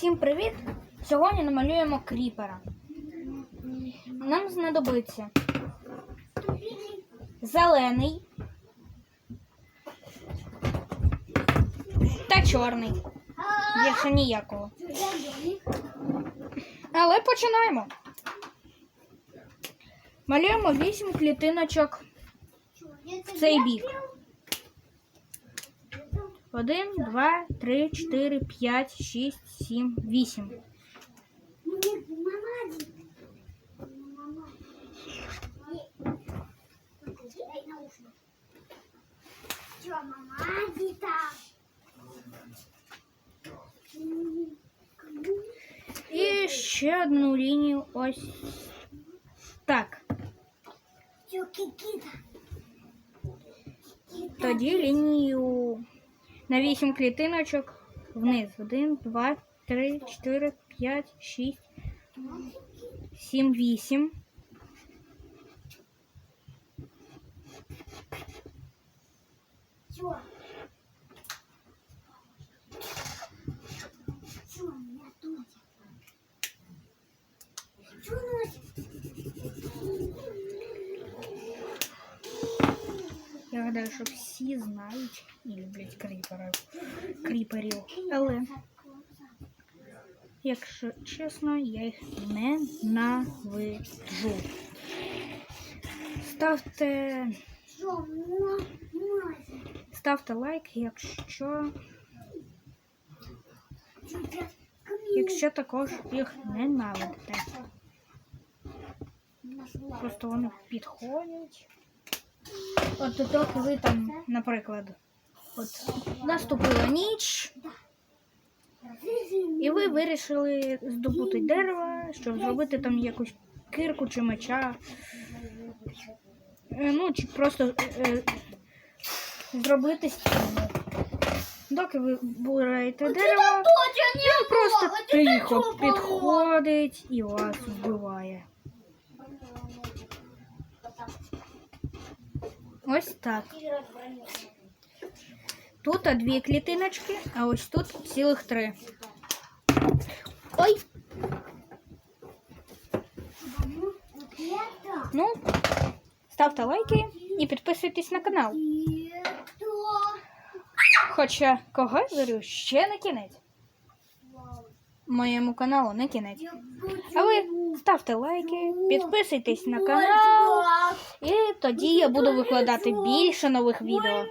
Всім привіт! Сьогодні намалюємо кріпера. Нам знадобиться зелений та чорний. Більше ніякого. Але починаємо. Малюємо 8 клітиночок в цей бік. Один, два, три, чотири, п'ять, шість, сім, вісім. І ще одну лінію ось так. Тоді лінію На 8 клітиночок вниз. 1, 2, 3, 4, 5, 6, 7, 8. Я гадаю, що всі знають і люблять кріперів. кріперів. Але, якщо чесно, я їх ненавиджу. Ставте, ставте лайк, якщо, якщо також їх ненавидите. Просто вони підходять. От доки ви там, наприклад, от наступила ніч, і ви вирішили здобути дерево, щоб зробити там якусь кирку чи меча. Е, Ну, чи просто е, е, зробити стіну. Доки ви бураєте дерево, він просто тихо підходить і вас вбиває. Ось так. Тут дві клітиночки, а ось тут цілих три. Ой, ну, ставте лайки і підписуйтесь на канал. Хоча когось говорю, ще не кінець. Моєму каналу не кінець. А ви ставте лайки, підписуйтесь на канал, і тоді я буду викладати більше нових відео.